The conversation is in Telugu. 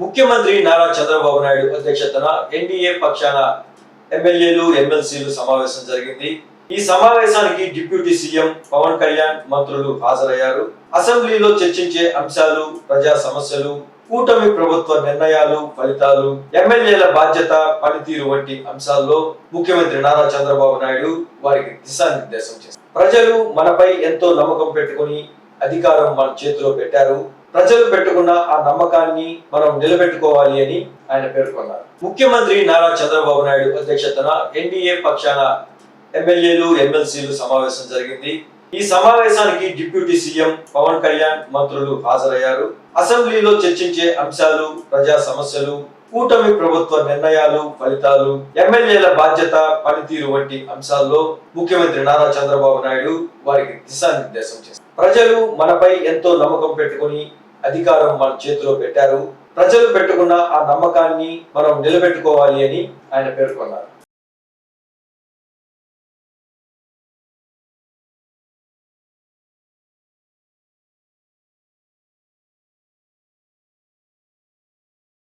ముఖ్యమంత్రి నారా చంద్రబాబు నాయుడు అధ్యక్షతన ఎన్డీఏ పక్షాన ఎమ్మెల్యేలు ఎమ్మెల్సీలు సమావేశం జరిగింది. ఈ సమావేశానికి డిప్యూటీ సీఎం పవన్ కళ్యాణ్ మంత్రులు హాజరయ్యారు. అసెంబ్లీలో చర్చించే అంశాలు ప్రజా సమస్యలు కూటమి ప్రభుత్వ నిర్ణయాలు ఫలితాలు ఎమ్మెల్యేల బాధ్యత పనితీరు వంటి అంశాల్లో ముఖ్యమంత్రి నారా చంద్రబాబు నాయుడు వారికి దిశానిర్దేశం చేశారు. ప్రజలు మనపై ఎంతో నమ్మకం పెట్టుకుని అధికారం మన చేతిలో పెట్టారు. ప్రజలు పెట్టుకున్న ఆ నమ్మకాన్ని మనం నిలబెట్టుకోవాలి అని ఆయన పేర్కొన్నారు. ముఖ్యమంత్రి నారా చంద్రబాబు నాయుడు అధ్యక్షతన ఎన్డీఏ పక్షాన ఎమ్మెల్యేలు ఎమ్మెల్సీలు సమావేశం జరిగింది. ఈ సమావేశానికి డిప్యూటీ సీఎం పవన్ కళ్యాణ్ మంత్రులు హాజరయ్యారు. అసెంబ్లీలో చర్చించే అంశాలు ప్రజా సమస్యలు కూటమి ప్రభుత్వ నిర్ణయాలు ఫలితాలు ఎమ్మెల్యేల బాధ్యత పనితీరు వంటి అంశాల్లో ముఖ్యమంత్రి నారా చంద్రబాబు నాయుడు వారికి దిశానిర్దేశం చేశారు. ప్రజలు మనపై ఎంతో నమ్మకం పెట్టుకుని అధికారం మన చేతిలో పెట్టారు. ప్రజలు పెట్టుకున్న ఆ నమ్మకాన్ని మనం నిలబెట్టుకోవాలి అని ఆయన పేర్కొన్నారు.